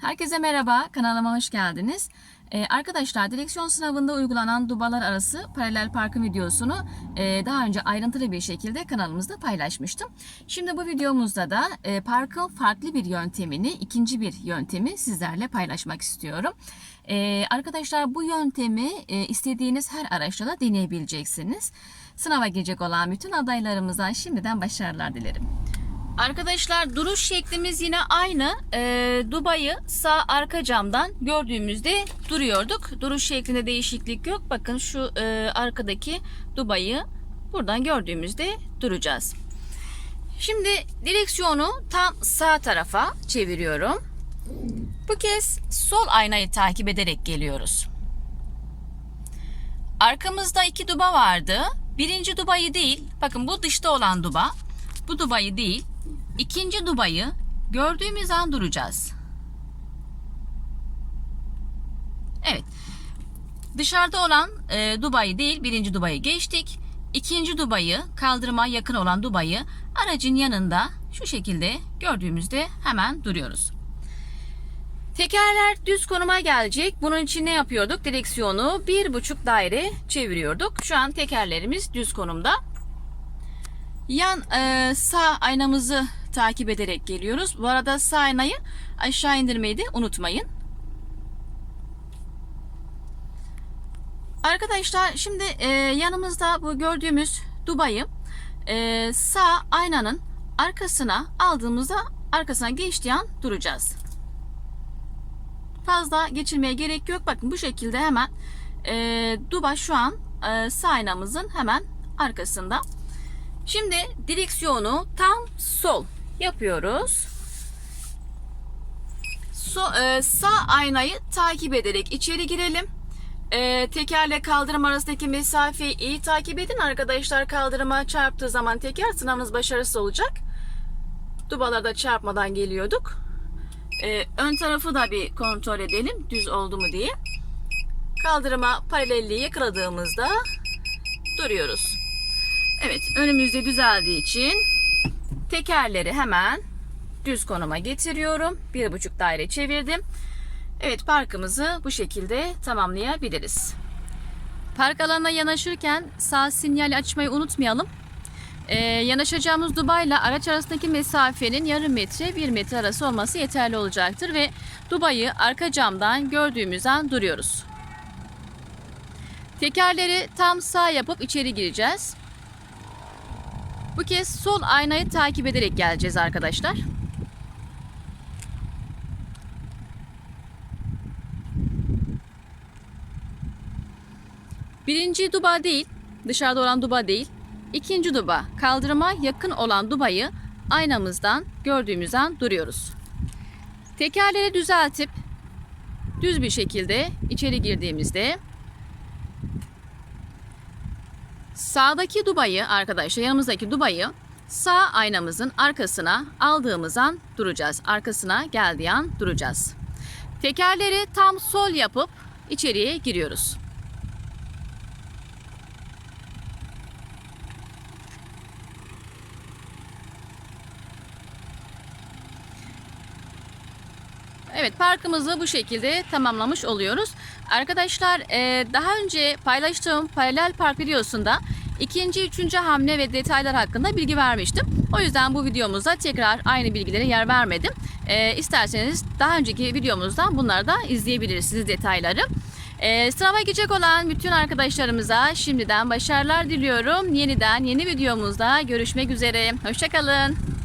Herkese merhaba, kanalıma hoş geldiniz. Ee, arkadaşlar direksiyon sınavında uygulanan dubalar arası paralel parkın videosunu e, daha önce ayrıntılı bir şekilde kanalımızda paylaşmıştım. Şimdi bu videomuzda da e, parkın farklı bir yöntemini, ikinci bir yöntemi sizlerle paylaşmak istiyorum. E, arkadaşlar bu yöntemi e, istediğiniz her araçta da deneyebileceksiniz. Sınava girecek olan bütün adaylarımıza şimdiden başarılar dilerim. Arkadaşlar duruş şeklimiz yine aynı. Ee, Dubai'yi sağ arka camdan gördüğümüzde duruyorduk. Duruş şeklinde değişiklik yok. Bakın şu e, arkadaki Dubai'yi buradan gördüğümüzde duracağız. Şimdi direksiyonu tam sağ tarafa çeviriyorum. Bu kez sol aynayı takip ederek geliyoruz. Arkamızda iki duba vardı. Birinci dubayı değil, bakın bu dışta olan duba. Bu dubayı değil, İkinci dubayı gördüğümüz an duracağız. Evet. Dışarıda olan e, dubayı değil birinci dubayı geçtik. İkinci dubayı kaldırıma yakın olan dubayı aracın yanında şu şekilde gördüğümüzde hemen duruyoruz. Tekerler düz konuma gelecek. Bunun için ne yapıyorduk? Direksiyonu bir buçuk daire çeviriyorduk. Şu an tekerlerimiz düz konumda. Yan e, sağ aynamızı takip ederek geliyoruz. Bu arada sağ aynayı aşağı indirmeyi de unutmayın. Arkadaşlar şimdi e, yanımızda bu gördüğümüz dubayı e, sağ aynanın arkasına aldığımızda arkasına geçtiği an duracağız. Fazla geçirmeye gerek yok. Bakın bu şekilde hemen e, duba şu an e, sağ aynamızın hemen arkasında. Şimdi direksiyonu tam sol yapıyoruz. So, e, sağ aynayı takip ederek içeri girelim. E, tekerle kaldırım arasındaki mesafeyi iyi takip edin. Arkadaşlar kaldırıma çarptığı zaman teker sınavınız başarısız olacak. Dubalarda çarpmadan geliyorduk. E, ön tarafı da bir kontrol edelim. Düz oldu mu diye. Kaldırıma paralelliği yakaladığımızda duruyoruz. Evet önümüzde düzeldiği için tekerleri hemen düz konuma getiriyorum. Bir buçuk daire çevirdim. Evet parkımızı bu şekilde tamamlayabiliriz. Park alanına yanaşırken sağ sinyali açmayı unutmayalım. Ee, yanaşacağımız Dubai'yle araç arasındaki mesafenin yarım metre bir metre arası olması yeterli olacaktır ve Dubai'yi arka camdan gördüğümüz an duruyoruz. Tekerleri tam sağ yapıp içeri gireceğiz. Bu kez sol aynayı takip ederek geleceğiz arkadaşlar. Birinci duba değil, dışarıda olan duba değil. İkinci duba, kaldırıma yakın olan dubayı aynamızdan gördüğümüz an duruyoruz. Tekerleri düzeltip düz bir şekilde içeri girdiğimizde Sağdaki dubayı arkadaşlar yanımızdaki dubayı sağ aynamızın arkasına aldığımız an duracağız. Arkasına geldiği an duracağız. Tekerleri tam sol yapıp içeriye giriyoruz. Evet parkımızı bu şekilde tamamlamış oluyoruz. Arkadaşlar e, daha önce paylaştığım paralel park videosunda ikinci, üçüncü hamle ve detaylar hakkında bilgi vermiştim. O yüzden bu videomuzda tekrar aynı bilgilere yer vermedim. E, isterseniz daha önceki videomuzdan bunları da izleyebilirsiniz detayları. E, sınava girecek olan bütün arkadaşlarımıza şimdiden başarılar diliyorum. Yeniden yeni videomuzda görüşmek üzere. Hoşçakalın.